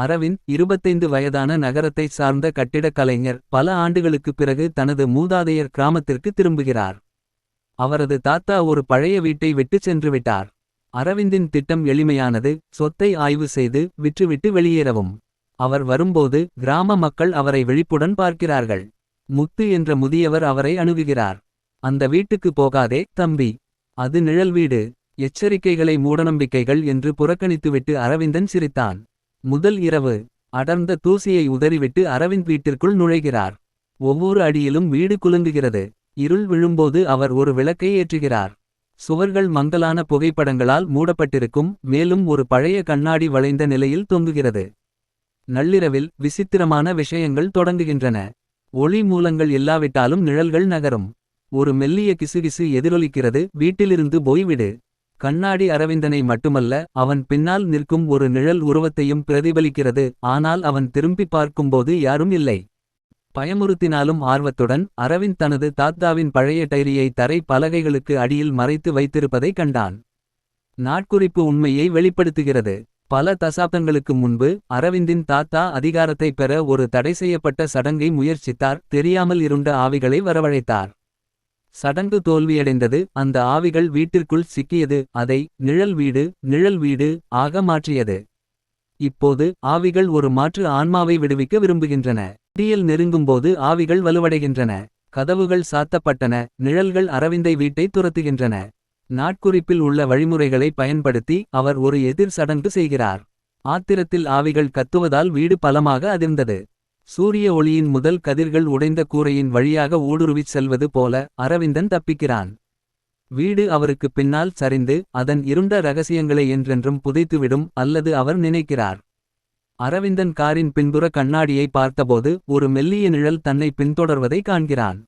அரவிந்த் இருபத்தைந்து வயதான நகரத்தைச் சார்ந்த கட்டிடக் கலைஞர் பல ஆண்டுகளுக்குப் பிறகு தனது மூதாதையர் கிராமத்திற்கு திரும்புகிறார். அவரது தாத்தா ஒரு பழைய வீட்டை விட்டுச் சென்றுவிட்டார். அரவிந்தின் திட்டம் எளிமையானது சொத்தை ஆய்வு செய்து விற்றுவிட்டு வெளியேறவும். அவர் வரும்போது கிராம மக்கள் அவரை விழிப்புடன் பார்க்கிறார்கள். முத்து என்ற முதியவர் அவரை அணுகுகிறார். அந்த வீட்டுக்கு போகாதே தம்பி. அது நிழல் வீடு. எச்சரிக்கைகளை மூடநம்பிக்கைகள் என்று புறக்கணித்துவிட்டு அரவிந்தன் சிரித்தான். முதல் இரவு அடர்ந்த தூசியை உதறிவிட்டு அரவிந்த் வீட்டிற்குள் நுழைகிறார். ஒவ்வொரு அடியிலும் வீடு குலுங்குகிறது. இருள் விழும்போது அவர் ஒரு விளக்கை ஏற்றுகிறார். சுவர்கள் மங்கலான புகைப்படங்களால் மூடப்பட்டிருக்கும் மேலும் ஒரு பழைய கண்ணாடி வளைந்த நிலையில் தொங்குகிறது. நள்ளிரவில் விசித்திரமான விஷயங்கள் தொடங்குகின்றன. ஒளி மூலங்கள் இல்லாவிட்டாலும் நிழல்கள் நகரும். ஒரு மெல்லிய கிசுகிசு எதிரொலிக்கிறது வீட்டிலிருந்து போய்விடு. கண்ணாடி அரவிந்தனை மட்டுமல்ல அவன் பின்னால் நிற்கும் ஒரு நிழல் உருவத்தையும் பிரதிபலிக்கிறது ஆனால் அவன் திரும்பிப் பார்க்கும்போது யாரும் இல்லை. பயமுறுத்தினாலும் ஆர்வத்துடன் அரவிந்த் தனது தாத்தாவின் பழைய டைரியை தரை பலகைகளுக்கு அடியில் மறைத்து வைத்திருப்பதைக் கண்டான். நாட்குறிப்பு உண்மையை வெளிப்படுத்துகிறது. பல தசாப்தங்களுக்கு முன்பு அரவிந்தின் தாத்தா அதிகாரத்தைப் பெற ஒரு தடை செய்யப்பட்ட சடங்கை முயற்சித்தார் தெரியாமல் இருண்ட ஆவிகளை வரவழைத்தார். சடங்கு தோல்வியடைந்தது அந்த ஆவிகள் வீட்டிற்குள் சிக்கியது அதை நிழல் வீடு நிழல் வீடு ஆக மாற்றியது. இப்போது ஆவிகள் ஒரு மாற்று ஆன்மாவை விடுவிக்க விரும்புகின்றன. இடியில் நெருங்கும்போது ஆவிகள் வலுவடைகின்றன. கதவுகள் சாத்தப்பட்டன நிழல்கள் அரவிந்தை வீட்டை துரத்துகின்றன. நாட்குறிப்பில் உள்ள வழிமுறைகளை பயன்படுத்தி அவர் ஒரு எதிர் சடங்கு செய்கிறார். ஆத்திரத்தில் ஆவிகள் கத்துவதால் வீடு பலமாக அதிர்ந்தது. சூரிய ஒளியின் முதல் கதிர்கள் உடைந்த கூரையின் வழியாக ஊடுருவிச் செல்வது போல அரவிந்தன் தப்பிக்கிறான். வீடு அவருக்குப் பின்னால் சரிந்து அதன் இருண்ட ரகசியங்களை என்றென்றும் புதைத்துவிடும் அல்லது அவர் நினைக்கிறார். அரவிந்தன் காரின் பின்புற கண்ணாடியை பார்த்தபோது ஒரு மெல்லிய நிழல் தன்னை பின்தொடர்வதை காண்கிறான்.